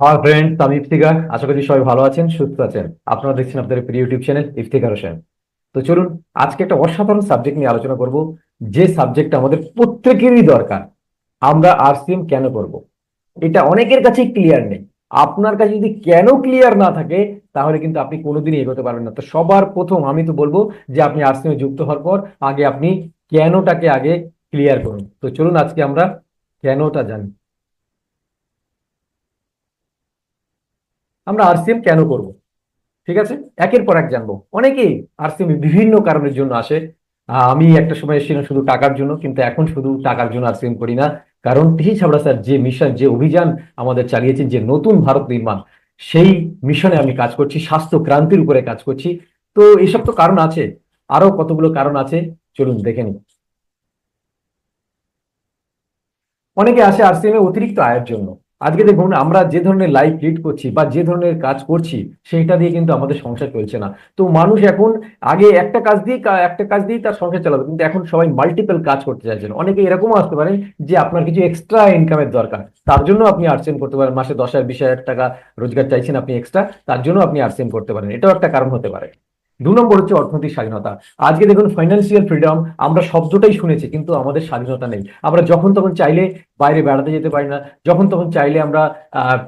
Hi friends আমি ইফতিকার আশা করি সবাই ভালো আছেন, সুস্থ আছেন। আপনারা দেখছেন আপনাদের প্রিয় ইউটিউব চ্যানেল ইফতিকার হোসেন। তো চলুন, আজকে একটা অসাধারণ সাবজেক্ট নিয়ে আলোচনা করব, যে সাবজেক্টটা আমাদের প্রত্যেকেরই দরকার। আমরা আরসিএম কেন করব? এটা অনেকের কাছেই ক্লিয়ার নেই। আপনার কাছে যদি কেন ক্লিয়ার না থাকে, তাহলে কিন্তু আপনি কোনোদিনই এগোতে পারবেন না। তো সবার প্রথম আমি তো বলব যে আপনি আরসিএম যুক্ত হওয়ার পর আগে আপনি কেনটাকে আগে ক্লিয়ার করুন। তো চলুন আজকে আমরা কেনটা জানি। আমরা আরসিএম কেন করব? ঠিক আছে? একের পর এক জানব। অনেকেই আরসিএম বিভিন্ন কারণের জন্য আসে। আমি একটা সময় এসেছিলাম শুধু টাকার জন্য, কিন্তু এখন শুধু টাকার জন্য আরসিএম করি না। কারণ টিহি ছাবড়া স্যার, যে মিশন যে অভিযান আমাদের চালিয়েছেন, যে নতুন ভারত নির্মাণ, সেই মিশনে আমি কাজ করছি, স্বাস্থ্য ক্রান্তির উপরে কাজ করছি। তো এসব তো কারণ আছে। আরও কতগুলো কারণ আছে? চলুন দেখে নিই। অনেকে আসে আরসিএম এ অতিরিক্ত আয়ের জন্য। আজকে দেখুন, আমরা যে ধরনের লাইফ লিড করছি বা যে ধরনের কাজ করছি, সেইটা দিয়ে কিন্তু আমাদের সংসার চলছে না। তো মানুষ এখন আগে একটা কাজ দিয়ে একটা কাজ দিয়ে তার সংসার চালাবে কিন্তু এখন সবাই মাল্টিপল কাজ করতে চাইছেন। অনেকে এরকমও আসতে পারেন যে আপনার কিছু এক্সট্রা ইনকামের দরকার, তার জন্য আপনি আর্টসেম করতে পারেন। মাসে দশ হাজার, বিশ হাজার টাকা রোজগার চাইছেন আপনি এক্সট্রা তার জন্য আপনি আর্টসেম করতে পারেন। এটাও একটা কারণ হতে পারে। দু নম্বর হচ্ছে অর্থনৈতিক স্বাধীনতা। আজকে দেখুন ফাইন্যান্সিয়াল ফ্রিডম আমরা শব্দটাই শুনেছি, কিন্তু আমাদের স্বাধীনতা নেই। আমরা যখন তখন চাইলে বাইরে বেড়াতে যেতে পারি না, যখন তখন চাইলে আমরা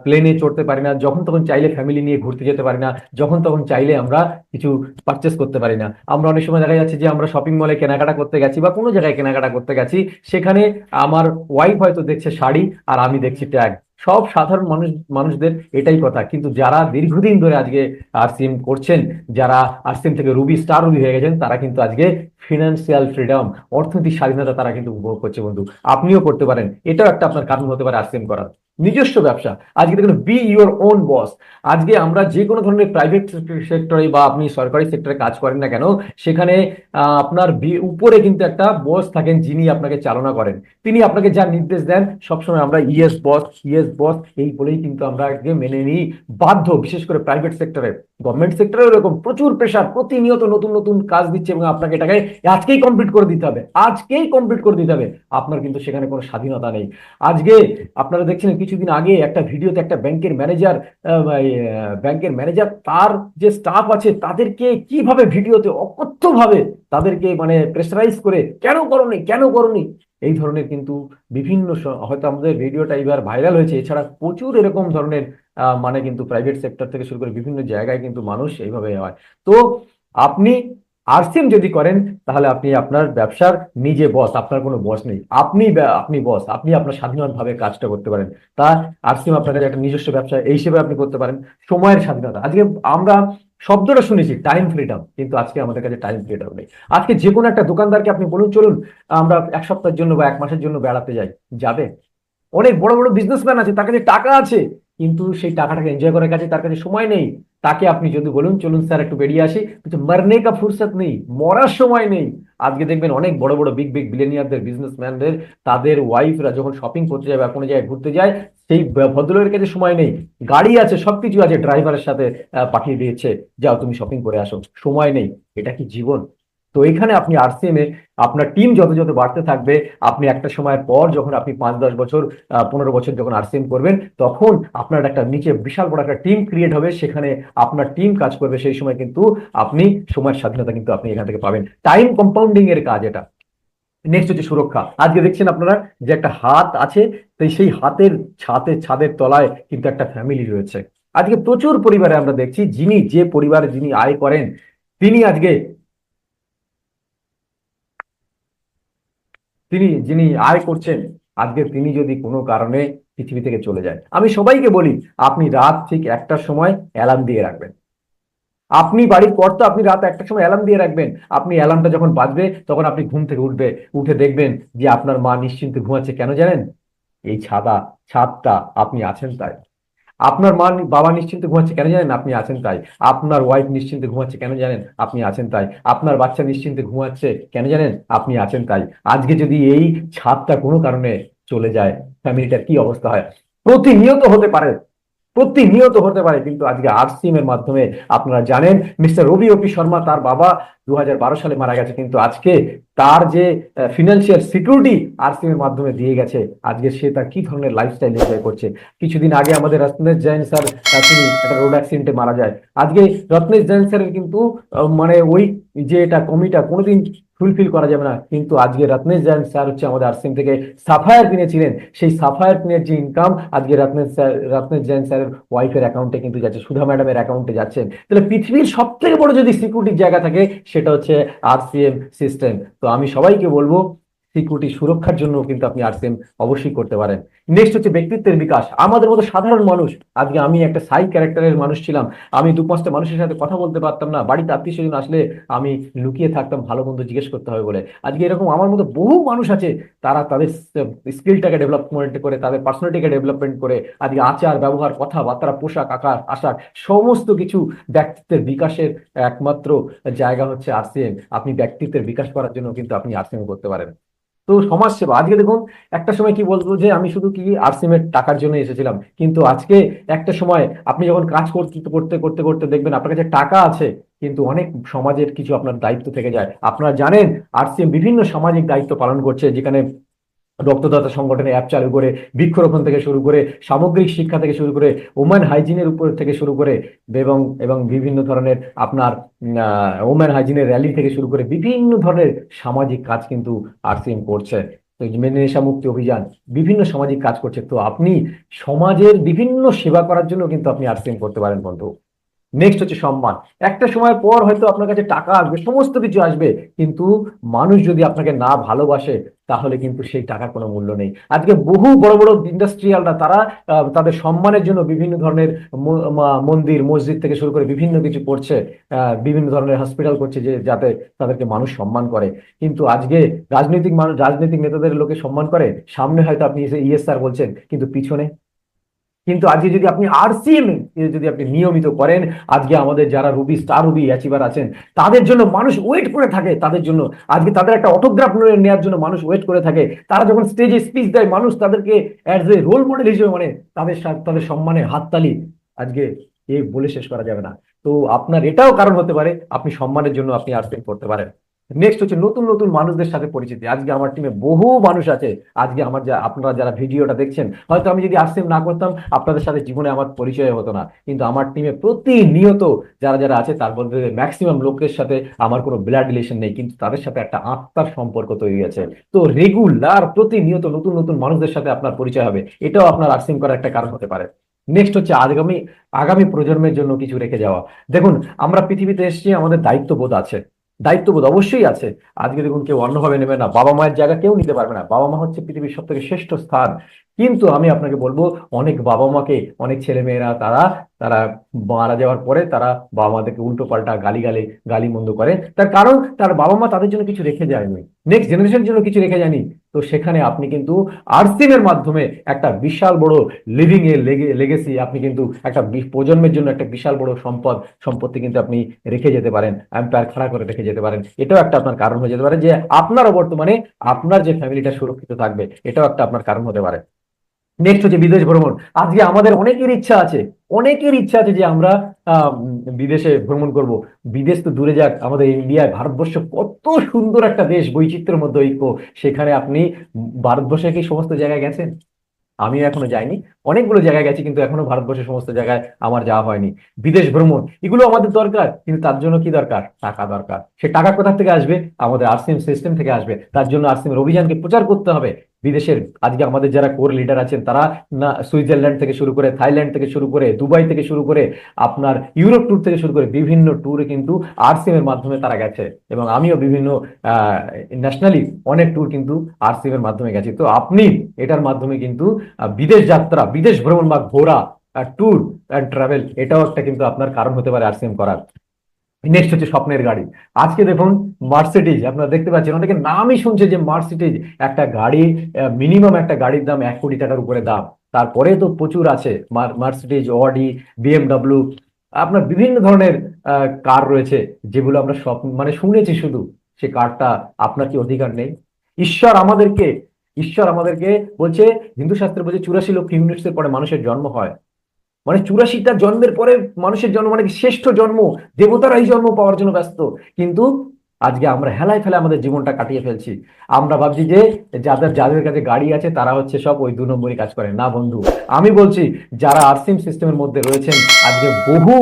প্লেনে চড়তে পারি না, যখন তখন চাইলে ফ্যামিলি নিয়ে ঘুরতে যেতে পারি না, যখন তখন চাইলে আমরা কিছু পারচেস করতে পারি না। আমরা অনেক সময় দেখা যাচ্ছে যে আমরা শপিং মলে কেনাকাটা করতে গেছি বা কোনো জায়গায় কেনাকাটা করতে গেছি, সেখানে আমার ওয়াইফ হয়তো দেখছে শাড়ি আর আমি দেখছি ট্যাগ সব সাধারণ মানুষ, মানুষদের এটাই কথা। কিন্তু যারা দীর্ঘদিন ধরে আজকে আরসিএম করছেন, যারা আরসিএম থেকে রুবি স্টার রুবি হয়ে গেছেন, তারা কিন্তু আজকে ফিনান্সিয়াল ফ্রিডম অর্থনৈতিক স্বাধীনতা তারা কিন্তু উপভোগ করছে বন্ধু। আপনিও করতে পারেন। এটাও একটা আপনার কারণ হতে পারে আরসিএম করার। নিজস্ব ব্যবসা। আজকে দেখুন বি ইউর ওন বস আজকে আমরা যে কোনো ধরনের প্রাইভেট সেক্টরে বা আপনি সরকারি সেক্টরে কাজ করেন না কেন, সেখানে আপনার উপরে কিন্তু একটা বস থাকেন যিনি আপনাকে চালনা করেন। তিনি আপনাকে যা নির্দেশ দেন, সবসময় আমরা ইএস বস ইএস বস এই বলেই কিন্তু আমরা আজকে মেনে নিই বাধ্য, বিশেষ করে প্রাইভেট সেক্টরে গভর্নমেন্ট সেক্টরে এরকম প্রচুর প্রেশার প্রতিনিয়ত নতুন নতুন কাজ দিচ্ছে এবং আপনাকে এটাকে আজকেই কমপ্লিট করে দিতে হবে। আজকেই কমপ্লিট করে দিতে হবে। আপনার কিন্তু সেখানে কোনো স্বাধীনতা নেই। আজকে আপনারা দেখছিলেন কিছুদিন আগে একটা ভিডিওতে একটা ব্যাংকের ম্যানেজার ব্যাংকের ম্যানেজার তার যে স্টাফ আছে তাদেরকে কীভাবে ভিডিওতে অকথ্যভাবে তাদেরকে মানে প্রেসারাইজ করে, কেন করনি? কেন করনি? এই ধরনের কিন্তু বিভিন্ন হয়তো আমাদের ভিডিওটা এবার ভাইরাল হয়েছে। এছাড়া প্রচুর এরকম ধরনের মানে কিন্তু প্রাইভেট সেক্টর থেকে শুরু করে বিভিন্ন জায়গায় কিন্তু মানুষ এইভাবে হয়। তো আপনি আরসিএম যদি করেন, তাহলে আপনি আপনার ব্যবসার নিজে বস আপনার কোনো বস নেই। আপনি আপনি বস আপনি আপনার স্বাধীনভাবে কাজটা করতে পারেন। তা আরসিএম আপনার কাছে একটা নিজস্ব ব্যবসা, এই হিসেবে আপনি করতে পারেন। সময়ের স্বাধীনতা। আজকে আমরা শব্দটা শুনেছি টাইম ফ্রিডম কিন্তু আজকে আমাদের কাছে টাইম ফ্রিডম নেই। আজকে যে কোনো একটা দোকানদারকে আপনি বলুন, চলুন, আমরা এক সপ্তাহের জন্য বা এক মাসের জন্য বেড়াতে যাই। যাবে? অনেক বড় বড় বিজনেসম্যান আছে, তার কাছে টাকা আছে। কিন্তু সেই টাকাটাকে এনজয় করার কাছে তার কাছে সময় নেই। তাকে আপনি যদি বলুন, চলুন স্যার, একটু বেরিয়ে আসি। কিন্তু মারনে কা ফুরসত নেই, মরার সময় নেই। আজকে দেখবেন অনেক বড় বড় বিগ বিগ বিলিয়নিয়ারদের বিজনেসম্যানদের তাদের ওয়াইফরা যখন শপিং করতে যায় বা কোনো জায়গায় ঘুরতে যায়, সেই ভদ্রলোকের কাছে সময় নেই। গাড়ি আছে, সবকিছু আছে ড্রাইভারের সাথে পাঠিয়ে দিয়েছে। যাও তুমি শপিং করে আসো। সময় নেই। এটা কি জীবন? তো এখানে আপনি আরসিএম এ আপনার টিম যত যত বাড়তে থাকবে, আপনি একটা সময়ের পর যখন আপনি পাঁচ, দশ বছর পনেরো বছর যখন আরসিএম করবেন, তখন আপনার একটা নিচে বিশাল বড় একটা টিম ক্রিয়েট হবে, সেখানে আপনার টিম কাজ করবে, সেই সময় কিন্তু আপনি সময়ের স্বাধীনতা কিন্তু আপনি এখান থেকে পাবেন। টাইম কম্পাউন্ডিং এর কাজ এটা। নেক্সট হচ্ছে সুরক্ষা। আজকে দেখছেন আপনারা যে একটা হাত আছে, তো সেই হাতের ছাদের ছাদের তলায় কিন্তু একটা ফ্যামিলি রয়েছে। আজকে প্রচুর পরিবারে আমরা দেখছি, যিনি যে পরিবারে যিনি আয় করেন, তিনি আজকে তিনি যিনি আয় করছেন, আজকে তিনি যদি কোনো কারণে পৃথিবী থেকে চলে যায়। আমি সবাইকে বলি, আপনি রাত ঠিক একটার সময় অ্যালার্ম দিয়ে রাখবেন। আপনি বাড়ির কর্তা, আপনি রাত একটার সময় অ্যালার্ম দিয়ে রাখবেন। আপনি অ্যালার্মটা যখন বাজবে, তখন আপনি ঘুম থেকে উঠবে, উঠে দেখবেন যে আপনার মা নিশ্চিন্তে ঘুমাচ্ছে। কেন জানেন? এই ছাদা, ছাদটা আপনি আছেন তাই। আপনার মা বাবা নিশ্চিন্তে ঘুমাচ্ছে কেন জানেন? আপনি আছেন তাই। আপনার ওয়াইফ নিশ্চিন্তে ঘুমাচ্ছে কেন জানেন? আপনি আছেন তাই। আপনার বাচ্চা নিশ্চিন্তে ঘুমাচ্ছে কেন জানেন? আপনি আছেন তাই। আজকে যদি এই ছাদটা কোনো কারণে চলে যায়, ফ্যামিলিটার কি অবস্থা হয়? প্রতিনিয়ত হতে পারে। প্রতিনিয়ত হতে পারে, কিন্তু আজকে আরসিএম এর মাধ্যমে আপনারা জানেন, মিস্টার রবি ওপি শর্মা তার বাবা দু হাজার বারো সালে মারা গেছে, কিন্তু আজকে তার যে ফিনান্সিয়াল সিকিউরিটি আরসিএম এর মাধ্যমে দিয়ে গেছে, আজকে সে তার কি ধরনের লাইফস্টাইল এনজয় করছে? কিছুদিন আগে আমাদের রত্নেশ জৈন স্যার তিনি একটা রোড অ্যাক্সিডেন্টে মারা যায়। আজকে রত্নেশ জৈন স্যারের কিন্তু মানে ওই যে এটা কমিটা কোনোদিন ফুলফিল করা যাবে না, কিন্তু আজকে রত্নেশ জৈন স্যার হচ্ছে আমাদের আরসিএম থেকে সাফায়ার কিনেছিলেন সেই সাফায়ার কিনের যে ইনকাম আজকে রত্নেশ স্যার, রত্নেশ জৈন স্যারের ওয়াইফের অ্যাকাউন্টে কিন্তু যাচ্ছে, সুধা ম্যাডামের অ্যাকাউন্টে যাচ্ছেন। তাহলে পৃথিবীর সব থেকে বড় যদি সিকিউরিটির জায়গা থাকে সেটা হচ্ছে আরসিএম সিস্টেম তো আমি সবাইকে বলব সিকিউরিটি সুরক্ষার জন্য কিন্তু আপনি আরসিএম অবশ্যই করতে পারেন। নেক্সট হচ্ছে ব্যক্তিত্বের বিকাশ। আমাদের মতো সাধারণ মানুষ, আজকে আমি একটা সাই ক্যারেক্টারের মানুষ ছিলাম, আমি দু পাঁচটা মানুষের সাথে কথা বলতে পারতাম না, বাড়িতে আত্মীয় স্বজন আসলে আমি লুকিয়ে থাকতাম, ভালো মন্দ জিজ্ঞেস করতে হবে বলে। আজকে এরকম আমার মতো বহু মানুষ আছে, তারা তাদের স্কিলটাকে ডেভেলপমেন্ট করে, তাদের পার্সোনালিটিকে ডেভেলপমেন্ট করে, আজকে আচার, ব্যবহার, কথাবার্তা, পোশাক, আকার আশাক সমস্ত কিছু ব্যক্তিত্বের বিকাশের একমাত্র জায়গা হচ্ছে আরসিএম। আপনি ব্যক্তিত্বের বিকাশ করার জন্য কিন্তু আপনি আরসিএম করতে পারেন। তো সমাজ সেবা আজকে দেখুন, একটা সময় কি বলতো যে আমি শুধু কি আরসিএম এর টাকার জন্য এসেছিলাম, কিন্তু আজকে একটা সময় আপনি যখন কাজ করতে করতে করতে করতে দেখবেন আপনার কাছে টাকা আছে, কিন্তু অনেক সমাজের কিছু আপনার দায়িত্ব থেকে যায়। আপনারা জানেন, আরসিএম বিভিন্ন সামাজিক দায়িত্ব পালন করছে, যেখানে রক্তদাতা সংগঠনের অ্যাপ চালু করে, বৃক্ষরোপণ থেকে শুরু করে, সামগ্রিক শিক্ষা থেকে শুরু করে ওম্যান হাইজিনের উপর থেকে শুরু করে, এবং এবং বিভিন্ন ধরনের আপনার ওম্যান হাইজিনের র্যালি থেকে শুরু করে বিভিন্ন ধরনের সামাজিক কাজ কিন্তু আরসিএম করছে। তো যে নেশা মুক্তি অভিযান, বিভিন্ন সামাজিক কাজ করছে। তো আপনি সমাজের বিভিন্ন সেবা করার জন্য কিন্তু আপনি আরসিএম করতে পারেন বন্ধু। নেক্সট হচ্ছে সম্মান। একটা সময়ের পর হয়তো আপনার কাছে টাকা আসবে, সমস্ত কিছু আসবে, কিন্তু মানুষ যদি আপনাকে না ভালোবাসে, তাহলে কিন্তু সেই টাকার কোনো মূল্য নেই। আজকে বহু বড় বড় ইন্ডাস্ট্রিয়ালরা তারা তাদের সম্মানের জন্য বিভিন্ন ধরনের মন্দির, মসজিদ থেকে শুরু করে বিভিন্ন কিছু করছে বিভিন্ন ধরনের হসপিটাল করছে যে, যাতে তাদেরকে মানুষ সম্মান করে। কিন্তু আজকে রাজনৈতিক মানুষ, রাজনৈতিক নেতাদের লোকে সম্মান করে, সামনে হয়তো আপনি ইএসআর বলছেন, কিন্তু পিছনে কিন্তু আজকে যদি আপনি আরসিএম যদি আপনি নিয়মিত করেন, আজকে আমাদের যারা রুবি, স্টার রুবি অ্যাচিভার আছেন, তাদের জন্য মানুষ ওয়েট করে থাকে, তাদের জন্য। আজকে তাদের একটা অটোগ্রাফ নেওয়ার জন্য মানুষ ওয়েট করে থাকে। তারা যখন স্টেজে স্পিচ দেয়, মানুষ তাদেরকে অ্যাজ এ রোল মডেল হিসেবে মানে তাদের তাদের সম্মানে হাততালি আজকে এ বলে শেষ করা যাবে না। তো আপনার এটাও কারণ হতে পারে, আপনি সম্মানের জন্য আপনি আরসিএম করতে পারেন। নেক্সট হচ্ছে নতুন নতুন মানুষদের সাথে পরিচিতি। আজকে আমার টিমে বহু মানুষ আছে। আজকে আমার যা, আপনারা যারা ভিডিওটা দেখছেন, হয়তো আমি যদি আরসিএম না করতাম, আপনাদের সাথে জীবনে আমার পরিচয় হতো না। কিন্তু আমার টিমে প্রতিনিয়ত যারা যারা আছে, তার মধ্যে ম্যাক্সিমাম লোকের সাথে আমার কোনো ব্লাড রিলেশন নেই, কিন্তু তাদের সাথে একটা আত্মার সম্পর্ক তৈরি আছে। তো রেগুলার প্রতিনিয়ত নতুন নতুন মানুষদের সাথে আপনার পরিচয় হবে। এটাও আপনার আরসিএম করার একটা কারণ হতে পারে। নেক্সট হচ্ছে আগামী আগামী প্রজন্মের জন্য কিছু রেখে যাওয়া। দেখুন, আমরা পৃথিবীতে এসেছি, আমাদের দায়িত্ববোধ আছে। দায়িত্ববোধ অবশ্যই আছে। আজকে দেখুন কেউ অন্যভাবে নেবে না। বাবা মায়ের জায়গা কেউ নিতে পারবে না। বাবা মা হচ্ছে পৃথিবীর সব থেকে শ্রেষ্ঠ স্থান। কিন্তু আমি আপনাকে বলব, অনেক বাবা মাকে, অনেক ছেলে মেয়েরা তারা তারা মারা যাওয়ার পরে তারা বাবা মাদেরকে উল্টো পাল্টা গালি গালি গালি মন্দ করে। তার কারণ, তার বাবা মা তাদের জন্য কিছু রেখে যায়নি। নেক্সট জেনারেশনের জন্য কিছু রেখে যায়নি। তো সেখানে আপনি কিন্তু আর্সিং এর মাধ্যমে একটা বিশাল বড় লিভিং এ লেগেসি আপনি কিন্তু একটা প্রজন্মের জন্য একটা বিশাল বড় সম্পদ, সম্পত্তি কিন্তু আপনি রেখে যেতে পারেন এম্পায়ার খাড়া করে রেখে যেতে পারেন। এটাও একটা আপনার কারণ হয়ে যেতে পারে যে আপনারও বর্তমানে আপনার যে ফ্যামিলিটা সুরক্ষিত থাকবে, এটাও একটা আপনার কারণ হতে পারে। নেক্সট হচ্ছে বিদেশ ভ্রমণ। আজকে আমাদের অনেকের ইচ্ছা আছে, অনেকের ইচ্ছা আছে যে আমরা বিদেশে ভ্রমণ করব। বিদেশ তো দূরে যাক, আমাদের ইন্ডিয়ায় ভারতবর্ষ কত সুন্দর একটা দেশ, বৈচিত্র্যের মধ্যে ঐক্য। সেখানে আপনি ভারতবর্ষে কি সমস্ত জায়গায় গেছেন? আমিও এখনও যাইনি। অনেকগুলো জায়গায় গেছি, কিন্তু এখনও ভারতবর্ষের সমস্ত জায়গায় আমার যাওয়া হয়নি। বিদেশ ভ্রমণ, এগুলো আমাদের দরকার, কিন্তু তার জন্য কি দরকার? টাকা দরকার। সে টাকা কোথা থেকে আসবে? আমাদের আরসিএম সিস্টেম থেকে আসবে। তার জন্য আরসিএম অভিযানকে প্রচার করতে হবে। বিদেশের আজকে আমাদের যারা কোর লিডার আছেন, তারা না সুইজারল্যান্ড থেকে শুরু করে থাইল্যান্ড থেকে শুরু করে, দুবাই থেকে শুরু করে, আপনার ইউরোপ ট্যুর থেকে শুরু করে বিভিন্ন ট্যুরে কিন্তু আরসিএম এর মাধ্যমে তারা গেছে। এবং আমিও বিভিন্ন ন্যাশনালি অনেক ট্যুর কিন্তু আরসিএম এর মাধ্যমে গেছি। তো আপনি এটার মাধ্যমে কিন্তু বিদেশ যাত্রা, বিদেশ ভ্রমণ বা ঘোরা ট্যুর অ্যান্ড ট্রাভেল এটাও একটা কিন্তু আপনার কারণ হতে পারে আরসিএম করার। নেক্সট হচ্ছে স্বপ্নের গাড়ি। আজকে দেখুন মার্সিডিজ আপনারা দেখতে পাচ্ছেন অনেকে নামই শুনছে যে মার্সিডিজ একটা গাড়ি মিনিমাম একটা গাড়ির দাম এক কোটি টাকার উপরে দাম। তারপরে তো প্রচুর আছে মার্সিডিজ অডি বিএমডাব্লিউ আপনার বিভিন্ন ধরনের কার রয়েছে যেগুলো আমরা স্বপ্ন মানে শুনেছি শুধু, সে কারটা আপনার কি অধিকার নেই? ঈশ্বর আমাদেরকে ঈশ্বর আমাদেরকে বলছে, হিন্দু শাস্ত্রে বলছে, চুরাশি লক্ষ ইউনিটসের পরে মানুষের জন্ম হয়। মানে চুরাশিটা জন্মের পরে মানুষের জন্ম মানে শ্রেষ্ঠ জন্ম, দেবতারাই জন্ম পাওয়ার জন্য ব্যস্ত। কিন্তু আজকে আমরা হেলায় ফেলে আমাদের জীবনটা কাটিয়ে ফেলছি। আমরা ভাবছি যে যাদের যাদের কাছে গাড়ি আছে, তারা হচ্ছে সব ওই দু নম্বরই কাজ করে। না বন্ধু, আমি বলছি যারা আরসিম সিস্টেমের মধ্যে রয়েছেন, আজকে বহু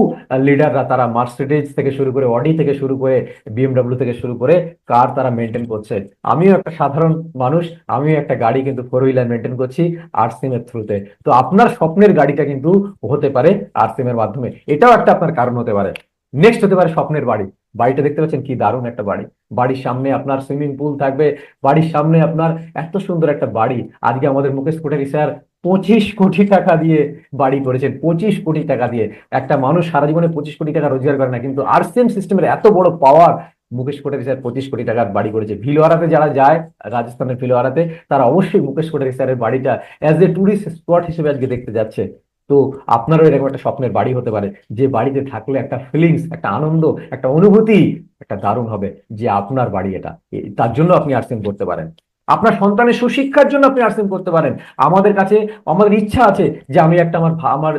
লিডাররা তারা মার্সিডিজ থেকে শুরু করে অডি থেকে শুরু করে বিএমডব্লিউ থেকে শুরু করে কার তারা মেনটেন করছে। আমিও একটা সাধারণ মানুষ, আমিও একটা গাড়ি কিন্তু ফোর হুইলার মেনটেন করছি আরসিম এর থ্রুতে তো। আপনার স্বপ্নের গাড়িটা কিন্তু হতে পারে আরসিম এর মাধ্যমে। এটাও একটা আপনার কারণ হতে পারে। নেক্সট হতে পারে স্বপ্নের বাড়ি। বাড়িটা দেখতে পাচ্ছেন কি দারুণ একটা বাড়ি। বাড়ির সামনে আপনার সুইমিং পুল থাকবে, বাড়ির সামনে আপনার এত সুন্দর একটা বাড়ি। আজকে আমাদের মুকেশ কোটারি স্যার পঁচিশ কোটি টাকা দিয়ে বাড়ি করেছেন, পঁচিশ কোটি টাকা দিয়ে। একটা মানুষ সারা জীবনে পঁচিশ কোটি টাকা রোজগার করে না, কিন্তু আরসিএম সিস্টেমের এত বড় পাওয়ার মুকেশ কোটারি স্যার পঁচিশ কোটি টাকার বাড়ি করেছে। ভিলোয়ারাতে যারা যায়, রাজস্থানের ভিলোয়ারাতে তারা অবশ্যই মুকেশ কোটারি স্যারের বাড়িটা অ্যাজ এ টুরিস্ট স্পট হিসেবে আজকে দেখতে যাচ্ছে। তো আপনারও এরকম একটা স্বপ্নের বাড়ি হতে পারে। যে বাড়িতে থাকলে একটা ফিলিংস একটা আনন্দ, একটা অনুভূতি, একটা দারুণ হবে যে আপনার বাড়ি এটা। তার জন্য আপনি আর্টসিং করতে পারেন। আপনার সন্তানের সুশিক্ষার জন্য আপনি আর্টসিং করতে পারেন। আমাদের কাছে, আমাদের ইচ্ছা আছে যে আমি একটা আমার আমার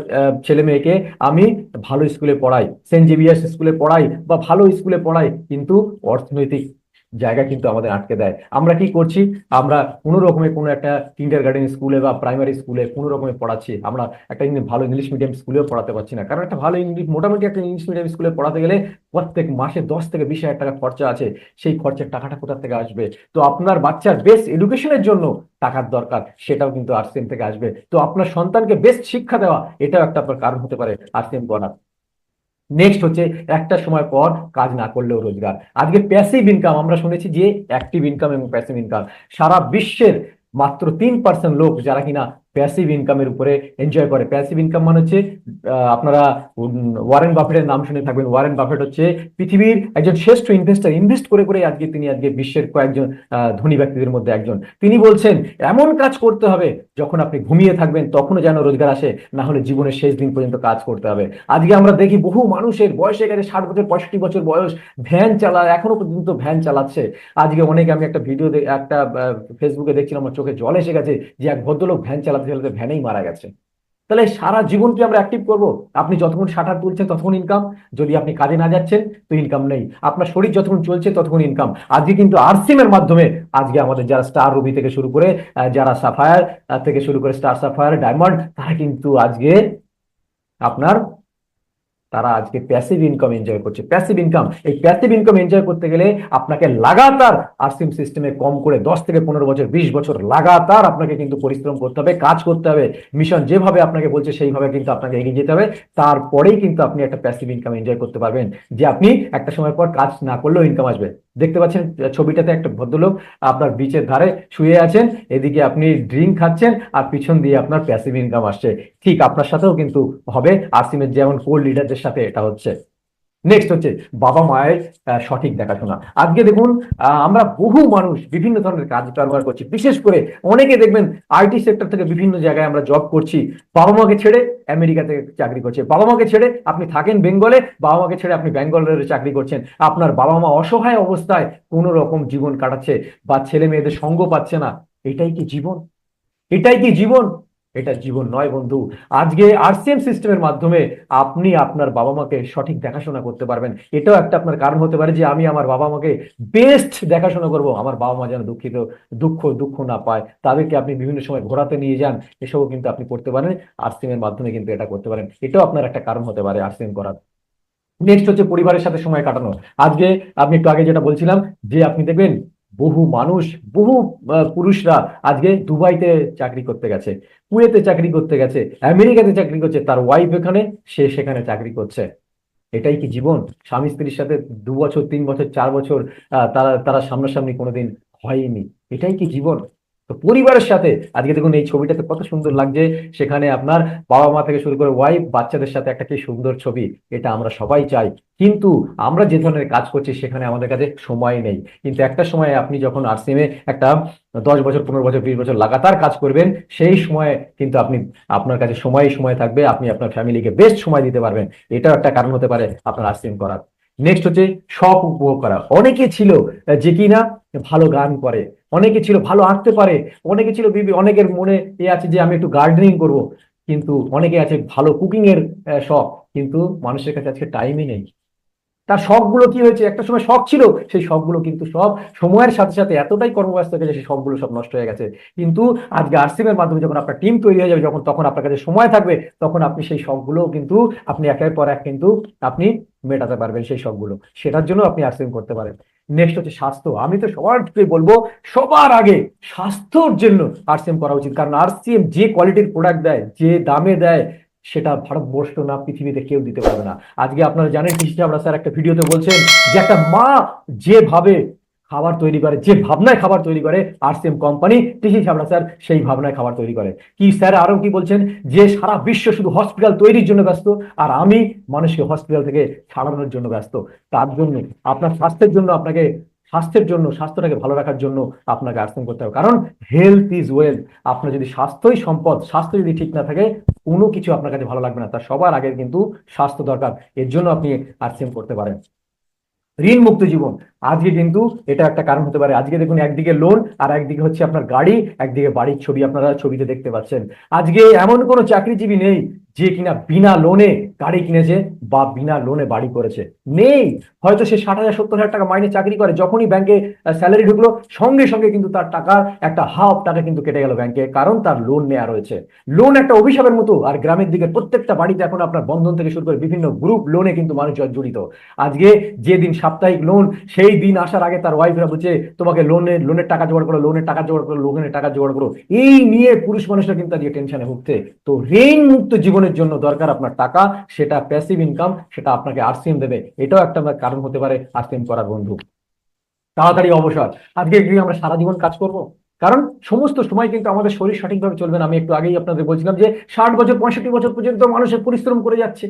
ছেলে মেয়েকে আমি ভালো স্কুলে পড়াই সেন্ট জেভিয়ার্স স্কুলে পড়াই বা ভালো স্কুলে পড়াই, কিন্তু অর্থনৈতিক জায়গা কিন্তু আমাদের আটকে দেয়। আমরা কি করছি? আমরা কোনো রকমে কোনো একটা কিন্ডার গার্ডেন স্কুলে বা প্রাইমারি স্কুলে কোনো রকমে পড়াচ্ছি। আমরা একটা ভালো ইংলিশ মিডিয়াম স্কুলেও পড়াতে পারছি না। কারণ একটা ভালো ইংলিশ, মোটামুটি একটা ইংলিশ মিডিয়াম স্কুলে পড়াতে গেলে প্রত্যেক মাসে দশ থেকে বিশ হাজার টাকা খরচা আছে। সেই খরচের টাকাটা কোথা থেকে আসবে? তো আপনার বাচ্চার বেস্ট এডুকেশনের জন্য টাকার দরকার, সেটাও কিন্তু আরসিএম থেকে আসবে। তো আপনার সন্তানকে বেস্ট শিক্ষা দেওয়া, এটাও একটা আপনার কারণ হতে পারে আরসিএম করার নেক্সট হচ্ছে একটা সময় পর কাজ না করলেও রোজগার। আজকে প্যাসিভ ইনকাম আমরা শুনেছি যে অ্যাক্টিভ ইনকাম এবং প্যাসিভ ইনকাম সারা বিশ্বের মাত্র তিন পার্সেন্ট লোক যারা কিনা প্যাসিভ ইনকামের উপরে এনজয় করে। প্যাসিভ ইনকাম মানে হচ্ছে আপনারা ওয়ারেন বাফেটের নাম শুনে থাকবেন। ওয়ারেন বাফেট হচ্ছে পৃথিবীর একজন শ্রেষ্ঠ ইনভেস্টর ইনভেস্ট করে করে আজকে তিনি আজকে বিশ্বের কয়েকজন ধনী ব্যক্তিদের মধ্যে একজন। তিনি বলছেন, এমন কাজ করতে হবে, যখন আপনি ঘুমিয়ে থাকবেন, তখনও যেন রোজগার আসে, না হলে জীবনের শেষ দিন পর্যন্ত কাজ করতে হবে। আজকে আমরা দেখি বহু মানুষের বয়সে গেছে ষাট বছর, পঁয়ষট্টি বছর বয়স, ভ্যান চালায় এখনও পর্যন্ত ভ্যান চালাচ্ছে। আজকে অনেকে আমি একটা ভিডিও একটা ফেসবুকে দেখছিলাম, আমার চোখে জল এসে গেছে যে এক ভদ্রলোক ভ্যান চালাতে চালাতে ভ্যানেই মারা গেছে। তাহলে সারা জীবন কি আমরা অ্যাক্টিভ করব? আপনি যতক্ষণ শাটার তুলছেন ততক্ষণ ইনকাম যদি আপনি কাজে না যাচ্ছেন, তো ইনকাম নেই। আপনার শরীর যতক্ষণ চলছে ততক্ষণ ইনকাম আজকে কিন্তু আরসিমের মাধ্যমে আজকে আমাদের যারা স্টার রুবি থেকে শুরু করে যারা সাফায়ার থেকে শুরু করে স্টার সাফায়ার ডায়মন্ড তারা কিন্তু আজকে আপনার তারা আজকে প্যাসিভ ইনকাম এনজয় করছে। প্যাসিভ ইনকাম এই প্যাসিভ ইনকাম এনজয় করতে গেলে আপনাকে লাগাতার আরসিএম সিস্টেমে কম করে দশ থেকে পনেরো বছর, বিশ বছর লাগাতার আপনাকে কিন্তু পরিশ্রম করতে হবে, কাজ করতে হবে। মিশন যেভাবে আপনাকে বলছে, সেইভাবে কিন্তু আপনাকে এগিয়ে যেতে হবে। তারপরেই কিন্তু আপনি একটা প্যাসিভ ইনকাম এনজয় করতে পারবেন। যে আপনি একটা সময় পর কাজ না করলেও ইনকাম আসবে। দেখতে পাচ্ছেন, ছবিটাতে একটা ভদ্রলোক আপনার বিচের ধারে শুয়ে আছেন, এদিকে আপনি ড্রিঙ্ক খাচ্ছেন আর পিছন দিয়ে আপনার প্যাসিভ ইনকাম আসছে। ঠিক আপনার সাথেও কিন্তু হবে আসিমের যেমন কোল্ড লিডারদের সাথে এটা হচ্ছে। নেক্সট হচ্ছে বাবা মায়ের সঠিক দেখাশোনা। আজকে দেখুন আমরা বহু মানুষ বিভিন্ন ধরনের কাজ কারবার করছি। বিশেষ করে অনেকে দেখবেন আইটি সেক্টর থেকে বিভিন্ন জায়গায় আমরা জব করছি। বাবা মাকে ছেড়ে আমেরিকাতে চাকরি করছে। বাবা মাকে ছেড়ে আপনি থাকেন বেঙ্গলে, বাবা মাকে ছেড়ে আপনি ব্যাঙ্গালোরে চাকরি করছেন। আপনার বাবা মা অসহায় অবস্থায় কোনো রকম জীবন কাটাচ্ছে বা ছেলে মেয়েদের সঙ্গ পাচ্ছে না। এটাই কি জীবন? এটাই কি জীবন? এটা জীবন নয় বন্ধু। আজকে আরসিএম সিস্টেমের মাধ্যমে আপনি আপনার বাবা মাকে সঠিক দেখাশোনা করতে পারবেন। এটাও একটা আপনার কারণ হতে পারে যে আমি আমার বাবা মাকে বেস্ট দেখাশোনা করব। আমার বাবা মা যেন দুঃখিত, দুঃখ দুঃখ না পায়, তাদেরকে আপনি বিভিন্ন সময় ঘোরাতে নিয়ে যান, এসবও কিন্তু আপনি করতে পারেন। আরসিএম এর মাধ্যমে কিন্তু এটা করতে পারেন। এটাও আপনার একটা কারণ হতে পারে আরসিএম করার। নেক্সট হচ্ছে পরিবারের সাথে সময় কাটানো। আজকে আপনি একটু আগে যেটা বলছিলাম, যে আপনি দেখবেন বহু মানুষ, বহু পুরুষরা আজকে দুবাইতে চাকরি করতে গেছে, কুয়েতে চাকরি করতে গেছে, আমেরিকাতে চাকরি করছে, তার ওয়াইফ এখানে, সে সেখানে চাকরি করছে। এটাই কি জীবন? স্বামী স্ত্রীর সাথে দু বছর তিন বছর, চার বছর তারা তারা সামনাসামনি কোনোদিন হয়নি। এটাই কি জীবন? তো পরিবারের সাথে, আজকে দেখুন এই ছবিটাতে কত সুন্দর লাগছে। সেখানে আপনার বাবা মা থেকে শুরু করে ওয়াইফ বাচ্চাদের সাথে একটা কি সুন্দর ছবি, এটা আমরা সবাই চাই। কিন্তু আমরা যে ধরনের কাজ করছি, সেখানে আমাদের কাছে সময় নেই। কিন্তু একটা সময় আপনি যখন আরসিএমে একটা দশ বছর, পনেরো বছর, বিশ বছর লাগাতার কাজ করবেন, সেই সময়ে কিন্তু আপনি, আপনার কাছে সময় সময় থাকবে, আপনি আপনার ফ্যামিলিকে বেস্ট সময় দিতে পারবেন। এটাও একটা কারণ হতে পারে আপনার আরসিএম করার। নেক্সট হচ্ছে শখ উপভোগ করা। অনেকে ছিল যে কিনা ভালো গান করে অনেকে ছিল ভালো আঁকতে পারে, অনেকে ছিল বিবি অনেকের মনে এ আছে যে আমি একটু গার্ডেনিং করব, কিন্তু অনেকে আছে ভালো কুকিং এর শখ, কিন্তু মানুষের কাছে আজকে টাইমই নেই। তার শখগুলো কি হয়েছে? একটা সময় শখ ছিল, সেই শখগুলো কিন্তু সব সময়ের সাথে সাথে এতটাই কর্মব্যস্ত হয়ে গেছে, সেই শখগুলো সব নষ্ট হয়ে গেছে। কিন্তু আজকে আরসিএম এর মাধ্যমে যখন আপনার টিম তৈরি হয়ে যাবে, যখন তখন আপনার কাছে সময় থাকবে, তখন আপনি সেই শখগুলো কিন্তু আপনি একের পর এক কিন্তু আপনি মেটাতে পারবেন সেই শখগুলো। সেটার জন্য আপনি আরসিএম করতে পারেন। নেক্সট হচ্ছে স্বাস্থ্য। আমি তো সবারকে বলব, সবার আগে স্বাস্থ্যর জন্য আরসিএম করা উচিত। কারণ আরসিএম যে কোয়ালিটির প্রোডাক্ট দেয়, যে দামে দেয় সেটা ভারতবর্ষ না, পৃথিবীতে কেউ দিতে পারবে না। আজকে আপনারা জানেন কৃষি আমরা স্যার একটা ভিডিওতে বলছেন যে একটা মা যেভাবে খাবার তৈরি করে, যে ভাবনায় খাবার তৈরি করে, আরসিএম কোম্পানি কৃষি ছাবড়া স্যার সেই ভাবনায় খাবার তৈরি করে। কি স্যার আরও কি বলছেন? যে সারা বিশ্ব শুধু হসপিটাল তৈরির জন্য ব্যস্ত, আর আমি মানুষকে হসপিটাল থেকে ছাড়ানোর জন্য ব্যস্ত। তার জন্য, আপনার স্বাস্থ্যের জন্য আপনাকে স্বাস্থ্যের জন্য, স্বাস্থ্যটাকে ভালো রাখার জন্য আপনাকে আর্সিং করতে হবে। কারণ হেলথ ইজ ওয়েলথ আপনার যদি স্বাস্থ্যই সম্পদ, স্বাস্থ্য যদি ঠিক না থাকে, কোনো কিছু আপনার কাছে ভালো লাগবে না। তার সবার আগে কিন্তু স্বাস্থ্য দরকার। এর জন্য আপনি আরসিএম করতে পারেন। ঋণ মুক্ত জীবন। আজকে কিন্তু এটা একটা কারণ হতে পারে। আজকে দেখুন একদিকে লোন আর একদিকে হচ্ছে আপনার গাড়ি, একদিকে বাড়ির ছবি আপনারা ছবিতে দেখতে পাচ্ছেন। আজকে এমন কোনো চাকরিজীবী নেই যে কিনা বিনা লোনে গাড়ি কিনেছে বা বিনা লোনে বাড়ি করেছে। নেই। হয়তো সে ষাট হাজার, সত্তর হাজার টাকা মাইনে চাকরি করে। যখনই ব্যাংকে স্যালারি ঢুকলো, সঙ্গে সঙ্গে কিন্তু তার টাকার একটা হাফ টাকা কিন্তু কেটে গেল ব্যাংকে কারণ তার লোন নেওয়া রয়েছে। লোন একটা অভিশাপের মতো। আর গ্রামের দিকে প্রত্যেকটা বাড়িতে এখন আপনার বন্ধন থেকে শুরু করে বিভিন্ন গ্রুপ লোনে কিন্তু মানুষ জড়িত আজকে যে দিন সাপ্তাহিক লোন সেই দিন আসার আগে তার ওয়াইফরা বলছে, তোমাকে লোনের লোনের টাকা জোগাড় করো লোনের টাকা জোগাড় করো লোনের টাকা জোগাড় করো। এই নিয়ে পুরুষ মানুষরা কিন্তু আজকে টেনশনে ভুগছে। তো ঋণ মুক্ত জীবনের জন্য দরকার আপনার টাকা। সেটা প্যাসিভ ইনকাম সেটা আপনাকে আরসিএম দেবে। এটাও একটা কারণ হতে পারে আরসিএম করার বন্ধু। তাড়াতাড়ি অবসর। আজকে কি আমরা সারা জীবন কাজ করব? কারণ সমস্ত সময় কিন্তু আমাদের শরীর সঠিকভাবে চলবে না। আমি একটু আগেই আপনাদের বলছিলাম যে ষাট বছর, পঁয়ষট্টি বছর পর্যন্ত মানুষের পরিশ্রম করে যাচ্ছে।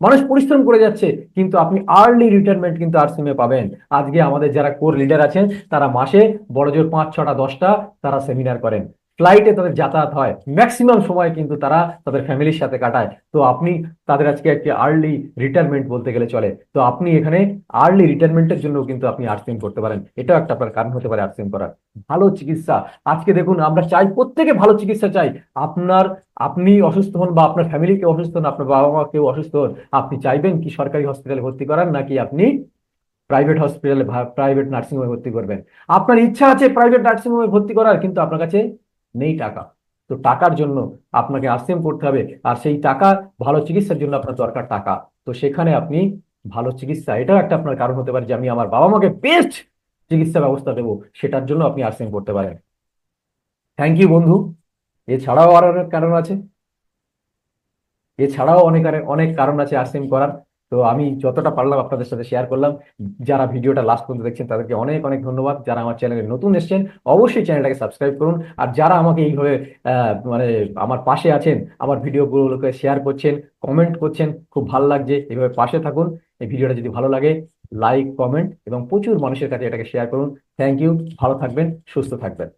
মানুষ পরিশ্রম করে যাচ্ছে, কিন্তু আপনি আর্লি রিটায়ারমেন্ট কিন্তু আরসিএম এ পাবেন। আজকে আমাদের যারা কোর লিডার আছেন, তারা মাসে বড় জোর পাঁচ, ছটা, দশটা তারা সেমিনার করেন। ফ্লাইটে তাদের যাতায়াত হয়। ম্যাক্সিমাম সময় কিন্তু তারা তাদের ফ্যামিলির সাথে কাটায়। তো আপনি তাদের আজকে একটি আর্লি রিটায়ারমেন্ট বলতে গেলে চলে। তো আপনি এখানে আর্লি রিটায়ারমেন্টের জন্য কিন্তু আপনি আর্সিএম করতে পারেন। এটাও একটা আপনার কারণ হতে পারে আর্সিএম করার। ভালো চিকিৎসা। আজকে দেখুন, আমরা চাই প্রত্যেকে ভালো চিকিৎসা চাই। আপনার, আপনি অসুস্থ হন বা আপনার ফ্যামিলি কেউ অসুস্থ হন, আপনার বাবা মা কেউ অসুস্থ হন, আপনি চাইবেন কি সরকারি হসপিটালে ভর্তি করার নাকি আপনি প্রাইভেট হসপিটালে প্রাইভেট নার্সিং হোমে ভর্তি করবেন? আপনার ইচ্ছা আছে প্রাইভেট নার্সিং হোমে ভর্তি করার, কিন্তু আপনার কাছে নেই টাকা। তো টাকার জন্য আপনাকে আরসিএম করতে হবে। আর সেই টাকা ভালো চিকিৎসার জন্য আপনার দরকার টাকা। তো সেখানে আপনি ভালো চিকিৎসা, এটাও একটা আপনার কারণ হতে পারে যে আমি আমার বাবা মাকে বেস্ট চিকিৎসা ব্যবস্থা দেবো, সেটার জন্য আপনি আরসিএম করতে পারেন। থ্যাংক ইউ বন্ধু। এছাড়াও আর অনেক কারণ আছে। এছাড়াও অনেক অনেক কারণ আছে আরসিএম করার। তো আমি যতটা পারলাম আপনাদের সাথে শেয়ার করলাম। যারা ভিডিওটা লাস্ট পর্যন্ত দেখছেন, তাদেরকে অনেক অনেক ধন্যবাদ। যারা আমার চ্যানেলে নতুন এসেছেন, অবশ্যই চ্যানেলটাকে সাবস্ক্রাইব করুন। আর যারা আমাকে এইভাবে মানে আমার পাশে আছেন, আমার ভিডিওগুলোকে শেয়ার করছেন কমেন্ট করছেন, খুব ভালো লাগছে, এইভাবে পাশে থাকুন। এই ভিডিওটা যদি ভালো লাগে লাইক কমেন্ট এবং প্রচুর মানুষের কাছে এটাকে শেয়ার করুন। থ্যাংক ইউ ভালো থাকবেন, সুস্থ থাকবেন।